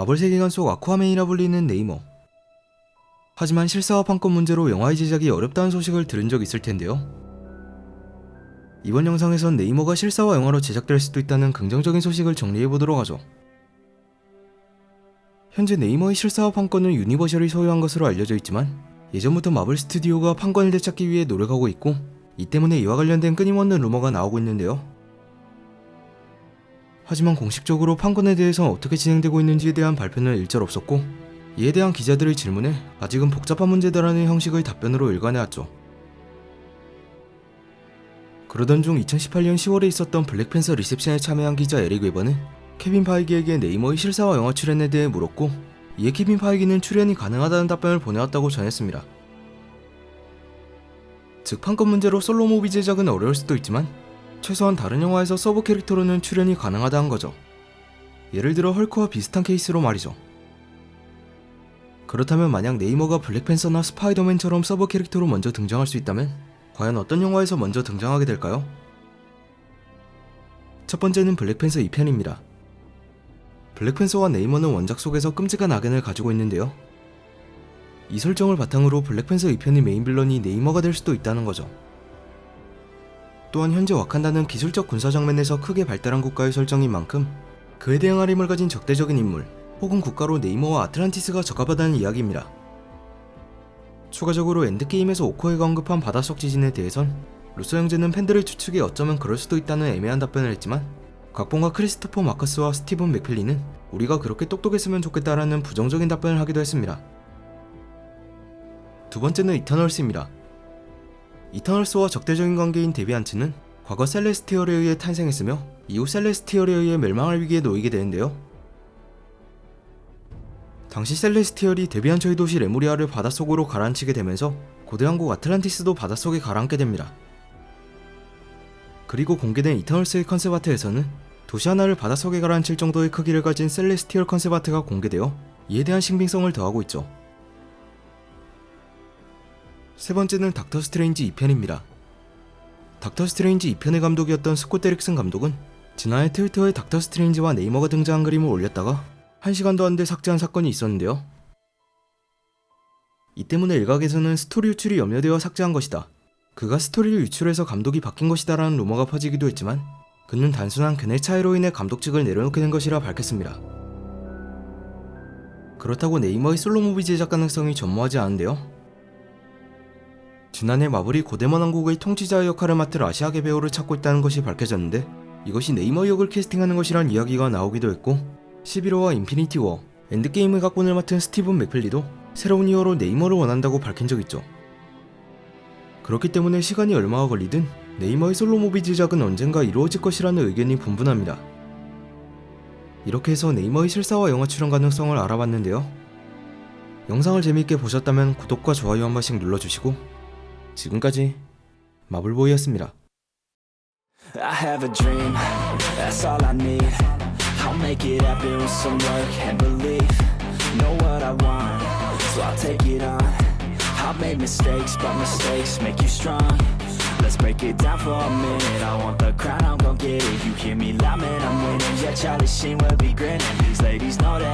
마블 세계관 속 아쿠아맨이라 불리는 네이머. 하지만 실사화 판권 문제로 영화의 제작이 어렵다는 소식을 들은 적 있을 텐데요. 이번 영상에선 네이머가 실사화 영화로 제작될 수도 있다는 긍정적인 소식을 정리해 보도록 하죠. 현재 네이머의 실사화 판권은 유니버셜이 소유한 것으로 알려져 있지만 예전부터 마블 스튜디오가 판권을 되찾기 위해 노력하고 있고 이 때문에 이와 관련된 끊임없는 루머가 나오고 있는데요. 하지만 공식적으로 판권에 대해서 어떻게 진행되고 있는지에 대한 발표는 일절 없었고 이에 대한 기자들의 질문에 아직은 복잡한 문제다라는 형식의 답변으로 일관해왔죠. 그러던 중 2018년 10월에 있었던 블랙팬서 리셉션에 참여한 기자 에릭 웨버는 케빈 파이기에게 네이머의 실사화 영화 출연에 대해 물었고 이에 케빈 파이기는 출연이 가능하다는 답변을 보내왔다고 전했습니다. 즉 판권 문제로 솔로 무비 제작은 어려울 수도 있지만 최소한 다른 영화에서 서브 캐릭터로는 출연이 가능하다는 거죠. 예를 들어 헐크와 비슷한 케이스로 말이죠. 그렇다면 만약 네이머가 블랙팬서나 스파이더맨처럼 서브 캐릭터로 먼저 등장할 수 있다면 과연 어떤 영화에서 먼저 등장하게 될까요? 첫 번째는 블랙팬서 2편입니다. 블랙팬서와 네이머는 원작 속에서 끔찍한 악연을 가지고 있는데요. 이 설정을 바탕으로 블랙팬서 2편의 메인 빌런이 네이머가 될 수도 있다는 거죠. 또한 현재 와칸다는 기술적 군사 장면에서 크게 발달한 국가의 설정인 만큼 그에 대응할 힘을 가진 적대적인 인물 혹은 국가로 네이머와 아틀란티스가 적합하다는 이야기입니다. 추가적으로 엔드게임에서 오코에가 언급한 바닷속 지진에 대해선 루소 형제는 팬들의 추측에 어쩌면 그럴 수도 있다는 애매한 답변을 했지만 각본가 크리스토퍼 마커스와 스티븐 맥필리는 우리가 그렇게 똑똑했으면 좋겠다라는 부정적인 답변을 하기도 했습니다. 두 번째는 이터널스입니다. 이터널스와 적대적인 관계인 데비안츠는 과거 셀레스티얼에 의해 탄생했으며 이후 셀레스티얼에 의해 멸망할 위기에 놓이게 되는데요. 당시 셀레스티얼이 데비안츠의 도시 레무리아를 바닷속으로 가라앉히게 되면서 고대 왕국 아틀란티스도 바닷속에 가라앉게 됩니다. 그리고 공개된 이터널스의 컨셉 아트에서는 도시 하나를 바닷속에 가라앉힐 정도의 크기를 가진 셀레스티얼 컨셉 아트가 공개되어 이에 대한 신빙성을 더하고 있죠. 세 번째는 닥터 스트레인지 2편입니다. 닥터 스트레인지 2편의 감독이었던 스콧 데릭슨 감독은 지난해 트위터에 닥터 스트레인지와 네이머가 등장한 그림을 올렸다가 1시간도 안 돼 삭제한 사건이 있었는데요. 이 때문에 일각에서는 스토리 유출이 염려되어 삭제한 것이다. 그가 스토리를 유출해서 감독이 바뀐 것이다라는 루머가 퍼지기도 했지만 그는 단순한 견해 차이로 인해 감독직을 내려놓게 된 것이라 밝혔습니다. 그렇다고 네이머의 솔로 무비 제작 가능성이 전무하지 않은데요. 지난해 마블이 고대만 왕국의 통치자의 역할을 맡을 아시아계 배우를 찾고 있다는 것이 밝혀졌는데 이것이 네이머 역을 캐스팅하는 것이란 이야기가 나오기도 했고 11호와 인피니티 워, 엔드게임의 각본을 맡은 스티븐 맥필리도 새로운 히어로 네이머를 원한다고 밝힌 적 있죠. 그렇기 때문에 시간이 얼마가 걸리든 네이머의 솔로 무비 제작은 언젠가 이루어질 것이라는 의견이 분분합니다. 이렇게 해서 네이머의 실사와 영화 출연 가능성을 알아봤는데요. 영상을 재미있게 보셨다면 구독과 좋아요 한 번씩 눌러주시고 지금까지 마블보이였습니다. I have a dream, that's all I need. I'll make it happen with some work and belief. Know what I want, so I'll take it on. I've made mistakes, but mistakes make you strong. Let's break it down for a minute. I want the crown, I'm gon' get it. You hear me loud, man, I'm winning. Yeah, Charlie Sheen will be grinning. These ladies know that.